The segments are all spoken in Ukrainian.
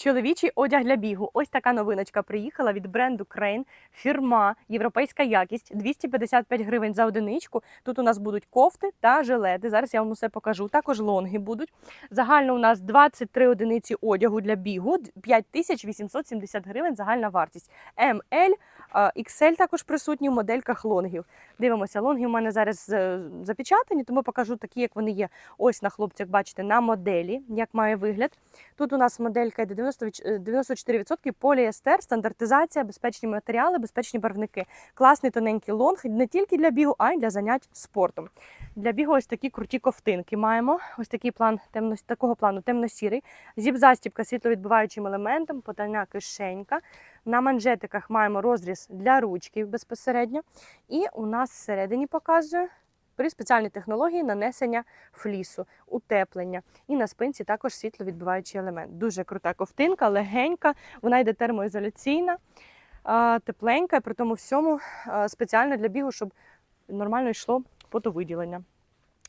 Чоловічий одяг для бігу. Ось така новиночка приїхала від бренду Crane. Фірма, європейська якість, 255 гривень за одиничку. Тут у нас будуть кофти та жилети. Зараз я вам усе покажу. Також лонги будуть. Загально у нас 23 одиниці одягу для бігу, 5870 гривень загальна вартість. ML, XL також присутні в модельках лонгів. Дивимося, лонги у мене зараз е, запечатані, тому покажу такі, як вони є. Ось на хлопцях, бачите, на моделі, як має вигляд. Тут у нас моделька йде 90 відч- 94% поліестер, стандартизація, безпечні матеріали, безпечні барвники. Класний тоненький лонг не тільки для бігу, а й для занять спортом. Для бігу ось такі круті ковтинки маємо. Ось такий план темно, такого плану темно-сірий. Зіп-застібка світловідбиваючим елементом, потайна кишенька. На манжетиках маємо розріз для ручки безпосередньо. І у нас всередині показує при спеціальній технології нанесення флісу, утеплення. І на спинці також світловідбиваючий елемент. Дуже крута ковтинка, легенька, вона йде термоізоляційна, тепленька, при тому всьому спеціально для бігу, щоб нормально йшло потовиділення.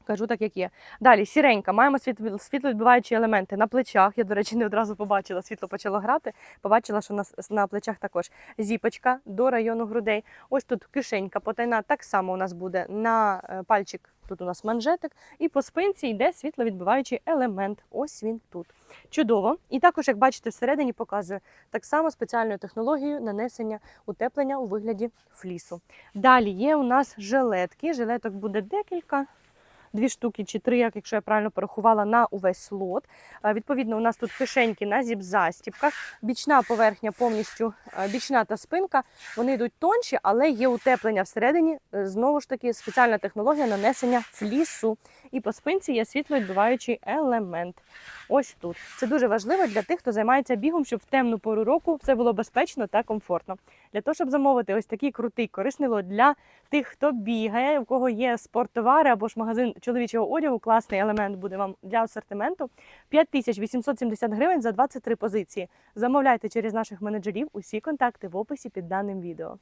Кажу так, як є. Далі сіренька. Маємо світло- світловідбиваючі елементи на плечах. Я, до речі, не одразу побачила, світло почало грати. Побачила, що на, на плечах також зіпочка до району грудей. Ось тут кишенька потайна. Так само у нас буде на е, пальчик. Тут у нас манжетик, і по спинці йде світловідбиваючий елемент. Ось він тут. Чудово. І також, як бачите, всередині показує так само спеціальною технологією нанесення утеплення у вигляді флісу. Далі є у нас жилетки. Жилеток буде декілька. Дві штуки чи три, як якщо я правильно порахувала, на увесь лот. Відповідно, у нас тут кишеньки на зіп-застібках, бічна поверхня повністю бічна та спинка. Вони йдуть тонші, але є утеплення всередині. Е, Знову ж таки, спеціальна технологія нанесення флісу. І по спинці є світловідбиваючий елемент. Ось тут. Це дуже важливо для тих, хто займається бігом, щоб в темну пору року все було безпечно та комфортно. Для того, щоб замовити ось такий крутий корисний лот для тих, хто бігає, у кого є спорттовари або ж магазин чоловічого одягу, класний елемент буде вам для асортименту. 5870 гривень за 23 позиції. Замовляйте через наших менеджерів. Усі контакти в описі під даним відео.